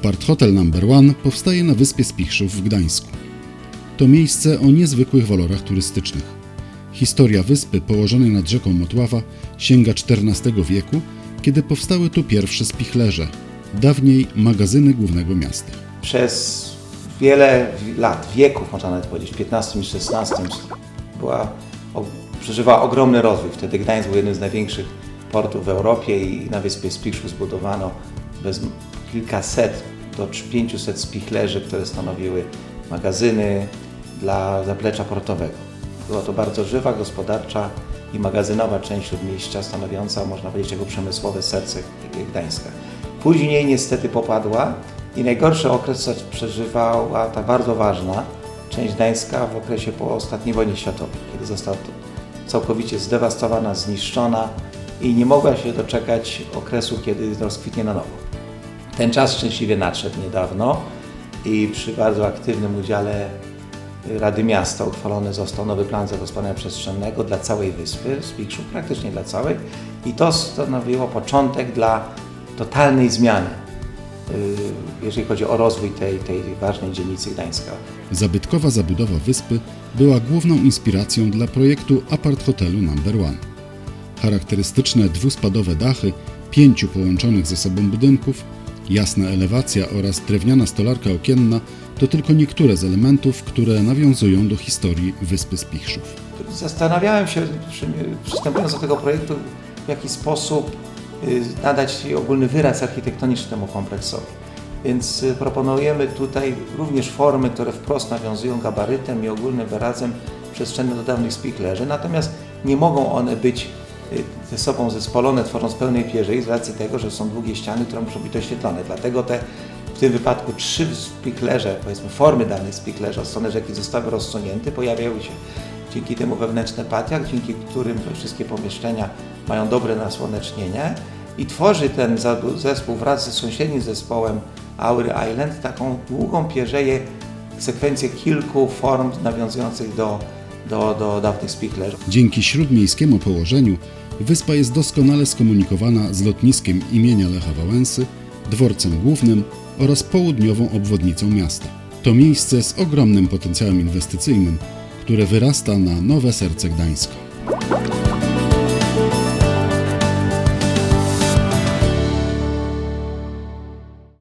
Apart Hotel Number One powstaje na wyspie Spichrzów w Gdańsku. To miejsce o niezwykłych walorach turystycznych. Historia wyspy położonej nad rzeką Motława sięga XIV wieku, kiedy powstały tu pierwsze spichlerze, dawniej magazyny głównego miasta. Przez wiele lat, wieków można nawet powiedzieć, w XV i XVI była, przeżywała ogromny rozwój. Wtedy Gdańsk był jednym z największych portów w Europie i na wyspie Spichrzów zbudowano bez kilkaset do 500 spichlerzy, które stanowiły magazyny dla zaplecza portowego. Była to bardzo żywa, gospodarcza i magazynowa część śródmieścia, stanowiąca, można powiedzieć, jego przemysłowe serce Gdańska. Później niestety popadła i najgorszy okres przeżywała ta bardzo ważna część Gdańska w okresie po ostatniej wojnie światowej, kiedy została całkowicie zdewastowana, zniszczona i nie mogła się doczekać okresu, kiedy rozkwitnie na nowo. Ten czas szczęśliwie nadszedł niedawno i przy bardzo aktywnym udziale Rady Miasta uchwalony został nowy plan zagospodarowania przestrzennego dla całej wyspy, Spichrzów, praktycznie dla całej i to stanowiło początek dla totalnej zmiany, yy, jeżeli chodzi o rozwój tej, tej ważnej dzielnicy Gdańska. Zabytkowa zabudowa wyspy była główną inspiracją dla projektu Apart Hotelu Number One. Charakterystyczne dwuspadowe dachy pięciu połączonych ze sobą budynków, jasna elewacja oraz drewniana stolarka okienna to tylko niektóre z elementów, które nawiązują do historii wyspy Spichrzów. Zastanawiałem się, przy- przystępując do tego projektu, w jaki sposób y, nadać ogólny wyraz architektoniczny temu kompleksowi. Więc y, proponujemy tutaj również formy, które wprost nawiązują gabarytem i ogólnym wyrazem przestrzennym do dawnych spichlerzy, natomiast nie mogą one być ze sobą zespolone, tworząc pełnej pierzei z racji tego, że są długie ściany, które muszą być doświetlone. Dlatego te w tym wypadku trzy spichlerze, powiedzmy formy danych spichlerza od strony rzeki zostały rozsunięte, pojawiały się dzięki temu wewnętrzne patia, dzięki którym wszystkie pomieszczenia mają dobre nasłonecznienie i tworzy ten zespół wraz ze sąsiednim zespołem Aury Island taką długą pierzeję, sekwencję kilku form nawiązujących do, do, do dawnych spichlerzy. Dzięki śródmiejskiemu położeniu wyspa jest doskonale skomunikowana z lotniskiem imienia Lecha Wałęsy, dworcem głównym oraz południową obwodnicą miasta. To miejsce z ogromnym potencjałem inwestycyjnym, które wyrasta na nowe serce Gdańska.